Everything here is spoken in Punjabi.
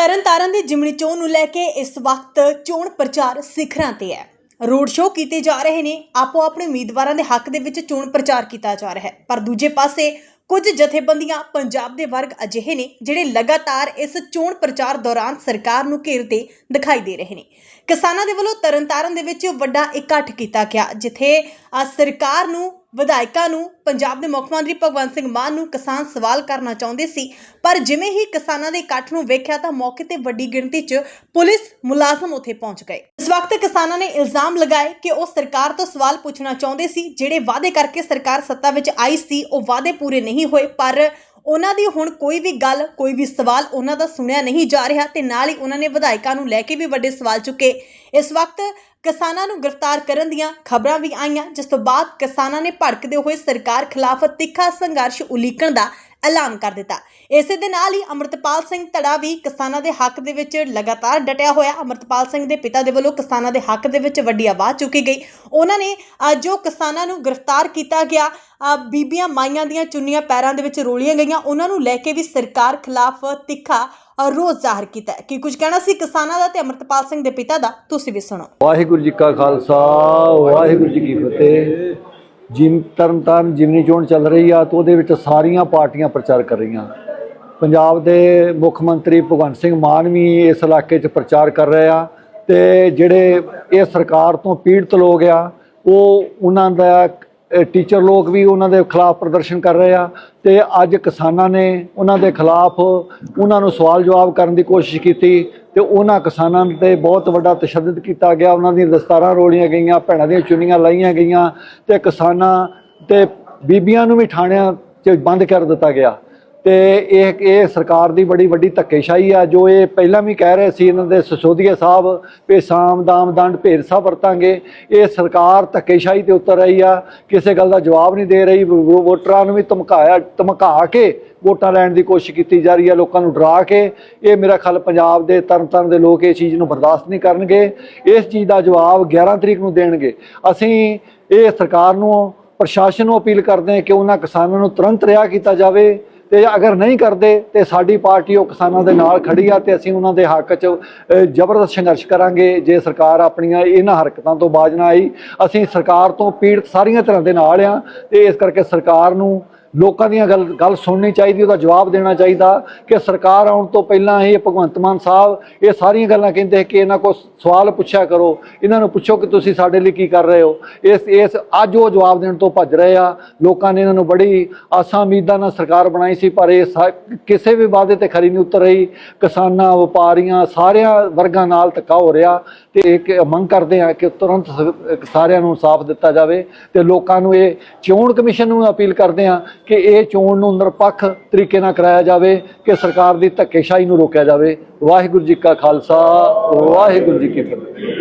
ਤਰਨਤਾਰਨ ਦੀ ਜਿਮਣੀ ਚੋਣ ਨੂੰ ਲੈ ਕੇ ਇਸ ਵਕਤ ਚੋਣ ਪ੍ਰਚਾਰ ਸਿਖਰਾਂ ਤੇ ਹੈ। ਰੋਡ ਸ਼ੋਅ ਕੀਤੇ ਜਾ ਰਹੇ ਨੇ ਆਪੋ ਆਪਣੇ ਉਮੀਦਵਾਰਾਂ ਦੇ ਹੱਕ ਦੇ ਵਿੱਚ ਚੋਣ ਪ੍ਰਚਾਰ ਕੀਤਾ ਜਾ ਰਿਹਾ ਹੈ। ਪਰ ਦੂਜੇ ਪਾਸੇ, ਕੁਝ ਜਥੇਬੰਦੀਆਂ ਪੰਜਾਬ ਦੇ ਵਰਗ ਅਜਿਹੇ ਨੇ ਜਿਹੜੇ ਲਗਾਤਾਰ ਇਸ ਚੋਣ ਪ੍ਰਚਾਰ ਦੌਰਾਨ ਸਰਕਾਰ ਨੂੰ ਘੇਰਦੇ ਦਿਖਾਈ ਦੇ ਰਹੇ ਨੇ। ਕਿਸਾਨਾਂ ਦੇ ਵੱਲੋਂ ਤਰਨਤਾਰਨ ਦੇ ਵਿੱਚ ਵੱਡਾ ਇਕੱਠ ਕੀਤਾ ਗਿਆ, ਜਿੱਥੇ ਸਰਕਾਰ ਨੂੰ ਵਿਧਾਇਕਾਂ ਨੂੰ ਪੰਜਾਬ ਦੇ ਮੁੱਖ ਮੰਤਰੀ ਭਗਵੰਤ ਸਿੰਘ ਮਾਨ ਨੂੰ ਕਿਸਾਨ ਸਵਾਲ ਕਰਨਾ ਚਾਹੁੰਦੇ ਸੀ। ਪਰ ਜਿਵੇਂ ਹੀ ਕਿਸਾਨਾਂ ਦੇ ਇਕੱਠ ਨੂੰ ਵੇਖਿਆ ਤਾਂ ਮੌਕੇ ਤੇ ਵੱਡੀ ਗਿਣਤੀ 'ਚ ਪੁਲਿਸ ਮੁਲਾਜ਼ਮ ਉੱਥੇ ਪਹੁੰਚ ਗਏ। ਇਸ ਵਕਤ ਕਿਸਾਨਾਂ ਨੇ ਇਲਜ਼ਾਮ ਲਗਾਏ ਕਿ ਉਹ ਸਰਕਾਰ ਤੋਂ ਸਵਾਲ ਪੁੱਛਣਾ ਚਾਹੁੰਦੇ ਸੀ। ਜਿਹੜੇ ਵਾਅਦੇ ਕਰਕੇ ਸਰਕਾਰ ਸੱਤਾ ਵਿੱਚ ਆਈ ਸੀ, ਉਹ ਵਾਅਦੇ ਪੂਰੇ ਨਹੀਂ ਹੋਏ, ਪਰ ਉਹਨਾਂ ਦੀ ਹੁਣ ਕੋਈ ਵੀ ਗੱਲ, ਕੋਈ ਵੀ ਸਵਾਲ ਉਹਨਾਂ ਦਾ ਸੁਣਿਆ ਨਹੀਂ ਜਾ ਰਿਹਾ ਤੇ ਨਾਲ ਹੀ ਉਹਨਾਂ ਨੇ ਵਿਧਾਇਕਾਂ ਨੂੰ ਲੈ ਕੇ ਵੀ ਵੱਡੇ ਸਵਾਲ ਚੁੱਕੇ। ਇਸ ਵਕਤ ਕਿਸਾਨਾਂ ਨੂੰ ਗ੍ਰਿਫਤਾਰ ਕਰਨ ਦੀਆਂ ਖਬਰਾਂ ਵੀ ਆਈਆਂ, ਜਿਸ ਤੋਂ ਬਾਅਦ ਕਿਸਾਨਾਂ ਨੇ ਭੜਕਦੇ ਹੋਏ ਸਰਕਾਰ ਖਿਲਾਫ ਤਿੱਖਾ ਸੰਘਰਸ਼ ਉਲੀਕਣ ਦਾ ਐਲਾਨ ਕਰ ਦਿੱਤਾ। ਇਸੇ ਦੇ ਨਾਲ ਹੀ ਅਮਰਤਪਾਲ ਸਿੰਘ ਧੜਾ ਵੀ ਕਿਸਾਨਾਂ ਦੇ ਹੱਕ ਦੇ ਵਿੱਚ ਲਗਾਤਾਰ ਡਟਿਆ ਹੋਇਆ। ਅਮਰਤਪਾਲ ਸਿੰਘ ਦੇ ਪਿਤਾ ਦੇ ਵੱਲੋਂ ਕਿਸਾਨਾਂ ਦੇ ਹੱਕ ਦੇ ਵਿੱਚ ਵੱਡੀ ਆਵਾਜ਼ ਚੁੱਕੀ ਗਈ। ਉਹਨਾਂ ਨੇ ਜੋ ਕਿਸਾਨਾਂ ਨੂੰ ਗ੍ਰਿਫਤਾਰ ਕੀਤਾ ਗਿਆ। ਬੀਬੀਆਂ ਮਾਈਆਂ ਦੀਆਂ ਚੁੰਨੀਆਂ ਪੈਰਾਂ ਦੇ ਵਿੱਚ ਰੋਲੀਆਂ ਗਈਆਂ। ਉਹਨਾਂ ਨੂੰ ਲੈ ਕੇ ਵੀ ਸਰਕਾਰ ਖਿਲਾਫ ਤਿੱਖਾ ਰੋਸ ਜ਼ਾਹਰ ਕੀਤਾ ਹੈ। ਕੀ ਕੁਝ ਕਹਿਣਾ ਸੀ ਕਿਸਾਨਾਂ ਦਾ ਤੇ ਅਮਰਤਪਾਲ ਸਿੰਘ ਦੇ ਪਿਤਾ ਦਾ? ਤੁਸੀਂ ਵੀ ਸੁਣੋ। ਵਾਹਿਗੁਰੂ ਜੀ ਕਾ ਖਾਲਸਾ, ਵਾਹਿਗੁਰੂ ਜੀ ਕੀ ਫਤਿਹ। ਜਿਮ ਤਰਨਤਾਰਨ ਜਿਮਨੀ ਚੋਣ ਚੱਲ ਰਹੀ ਆ ਤੇ ਉਹਦੇ ਵਿੱਚ ਸਾਰੀਆਂ ਪਾਰਟੀਆਂ ਪ੍ਰਚਾਰ ਕਰ ਰਹੀਆਂ। ਪੰਜਾਬ ਦੇ ਮੁੱਖ ਮੰਤਰੀ ਭਗਵੰਤ ਸਿੰਘ ਮਾਨ ਵੀ ਇਸ ਇਲਾਕੇ 'ਚ ਪ੍ਰਚਾਰ ਕਰ ਰਹੇ ਆ ਤੇ ਜਿਹੜੇ ਇਹ ਸਰਕਾਰ ਤੋਂ ਪੀੜਤ ਲੋਕ ਆ, ਉਹ ਉਹਨਾਂ ਦਾ ਟੀਚਰ ਲੋਕ ਵੀ ਉਹਨਾਂ ਦੇ ਖਿਲਾਫ ਪ੍ਰਦਰਸ਼ਨ ਕਰ ਰਹੇ ਆ ਤੇ ਅੱਜ ਕਿਸਾਨਾਂ ਨੇ ਉਹਨਾਂ ਦੇ ਖਿਲਾਫ ਉਹਨਾਂ ਨੂੰ ਸਵਾਲ ਜਵਾਬ ਕਰਨ ਦੀ ਕੋਸ਼ਿਸ਼ ਕੀਤੀ ਤੇ ਉਹਨਾਂ ਕਿਸਾਨਾਂ ਤੇ ਬਹੁਤ ਵੱਡਾ ਤਸ਼ੱਦਦ ਕੀਤਾ ਗਿਆ। ਉਹਨਾਂ ਦੀਆਂ ਦਸਤਾਰਾਂ ਰੋਲੀਆਂ ਗਈਆਂ, ਭੈਣਾਂ ਦੀਆਂ ਚੁੰਨੀਆਂ ਲਾਈਆਂ ਗਈਆਂ ਤੇ ਕਿਸਾਨਾਂ ਤੇ ਬੀਬੀਆਂ ਨੂੰ ਵੀ ਥਾਣਿਆਂ 'ਚ ਬੰਦ ਕਰ ਦਿੱਤਾ ਗਿਆ। ਤੇ ਇਹ ਇਹ ਸਰਕਾਰ ਦੀ ਬੜੀ ਵੱਡੀ ਧੱਕੇਸ਼ਾਹੀ ਆ, ਜੋ ਇਹ ਪਹਿਲਾਂ ਵੀ ਕਹਿ ਰਹੇ ਸੀ ਇਹਨਾਂ ਦੇ ਸਸੋਦੀਆ ਸਾਹਿਬ ਵੀ ਸਾਮ ਦਾਮ ਦੰਡ ਭੇਦ ਸਭ ਵਰਤਾਂਗੇ। ਇਹ ਸਰਕਾਰ ਧੱਕੇਸ਼ਾਹੀ ਤੇ ਉਤਰ ਰਹੀ ਆ, ਕਿਸੇ ਗੱਲ ਦਾ ਜਵਾਬ ਨਹੀਂ ਦੇ ਰਹੀ ਵੋਟਰਾਂ ਨੂੰ ਵੀ ਧਮਕਾਇਆ, ਧਮਕਾ ਕੇ ਵੋਟਾਂ ਲੈਣ ਦੀ ਕੋਸ਼ਿਸ਼ ਕੀਤੀ ਜਾ ਰਹੀ ਆ, ਲੋਕਾਂ ਨੂੰ ਡਰਾ ਕੇ। ਇਹ ਮੇਰਾ ਖਿਆਲ ਪੰਜਾਬ ਦੇ ਤਰਨਤਾਰਨ ਦੇ ਲੋਕ ਇਹ ਚੀਜ਼ ਨੂੰ ਬਰਦਾਸ਼ਤ ਨਹੀਂ ਕਰਨਗੇ। ਇਸ ਚੀਜ਼ ਦਾ ਜਵਾਬ 11 ਤਰੀਕ ਨੂੰ ਦੇਣਗੇ। ਅਸੀਂ ਇਹ ਸਰਕਾਰ ਨੂੰ, ਪ੍ਰਸ਼ਾਸਨ ਨੂੰ ਅਪੀਲ ਕਰਦੇ ਹਾਂ ਕਿ ਉਹਨਾਂ ਕਿਸਾਨਾਂ ਨੂੰ ਤੁਰੰਤ ਰਿਹਾ ਕੀਤਾ ਜਾਵੇ। ਤੇ ਅਗਰ ਨਹੀਂ ਕਰਦੇ ਤੇ ਸਾਡੀ ਪਾਰਟੀ ਉਹ ਕਿਸਾਨਾਂ ਦੇ ਨਾਲ ਖੜੀ ਆ ਤੇ ਅਸੀਂ ਉਹਨਾਂ ਦੇ ਹੱਕ 'ਚ ਜ਼ਬਰਦਸਤ ਸੰਘਰਸ਼ ਕਰਾਂਗੇ। ਜੇ ਸਰਕਾਰ ਆਪਣੀਆਂ ਇਹਨਾਂ ਹਰਕਤਾਂ ਤੋਂ ਬਾਜ ਨਾ ਆਈ, ਅਸੀਂ ਸਰਕਾਰ ਤੋਂ ਪੀੜਤ ਸਾਰੀਆਂ ਤਰ੍ਹਾਂ ਦੇ ਨਾਲ ਆ ਤੇ ਇਸ ਕਰਕੇ ਸਰਕਾਰ ਨੂੰ ਲੋਕਾਂ ਦੀਆਂ ਗੱਲ ਗੱਲ ਸੁਣਨੀ ਚਾਹੀਦੀ, ਉਹਦਾ ਜਵਾਬ ਦੇਣਾ ਚਾਹੀਦਾ ਕਿ ਸਰਕਾਰ ਆਉਣ ਤੋਂ ਪਹਿਲਾਂ ਇਹ ਭਗਵੰਤ ਮਾਨ ਸਾਹਿਬ ਇਹ ਸਾਰੀਆਂ ਗੱਲਾਂ ਕਹਿੰਦੇ ਕਿ ਇਹਨਾਂ ਕੋਲ ਸਵਾਲ ਪੁੱਛਿਆ ਕਰੋ, ਇਹਨਾਂ ਨੂੰ ਪੁੱਛੋ ਕਿ ਤੁਸੀਂ ਸਾਡੇ ਲਈ ਕੀ ਕਰ ਰਹੇ ਹੋ। ਇਸ ਇਸ ਅੱਜ ਉਹ ਜਵਾਬ ਦੇਣ ਤੋਂ ਭੱਜ ਰਹੇ ਆ। ਲੋਕਾਂ ਨੇ ਇਹਨਾਂ ਨੂੰ ਬੜੀ ਆਸਾਂ ਉਮੀਦਾਂ ਨਾਲ ਸਰਕਾਰ ਬਣਾਈ ਸੀ, ਪਰ ਇਹ ਸਾ- ਕਿਸੇ ਵੀ ਵਾਅਦੇ ਤੇ ਖਰੀ ਨਹੀਂ ਉਤਰ ਰਹੀ। ਕਿਸਾਨਾਂ, ਵਪਾਰੀਆਂ ਸਾਰਿਆਂ ਵਰਗਾਂ ਨਾਲ ਧੱਕਾ ਹੋ ਰਿਹਾ ਤੇ ਇੱਕ ਮੰਗ ਕਰਦੇ ਆ ਕਿ ਤੁਰੰਤ ਸਾਰਿਆਂ ਨੂੰ ਇਨਸਾਫ ਦਿੱਤਾ ਜਾਵੇ ਤੇ ਲੋਕਾਂ ਨੂੰ ਇਹ ਚੋਣ ਕਮਿਸ਼ਨ ਨੂੰ ਅਪੀਲ ਕਰਦੇ ਆ ਕਿ ਇਹ ਚੋਣ ਨੂੰ ਨਿਰਪੱਖ ਤਰੀਕੇ ਨਾਲ ਕਰਾਇਆ ਜਾਵੇ, ਕਿ ਸਰਕਾਰ ਦੀ ਧੱਕੇਸ਼ਾਹੀ ਨੂੰ ਰੋਕਿਆ ਜਾਵੇ। ਵਾਹਿਗੁਰੂ ਜੀ ਕਾ ਖਾਲਸਾ, ਵਾਹਿਗੁਰੂ ਜੀ ਕੀ ਫਤਿਹ।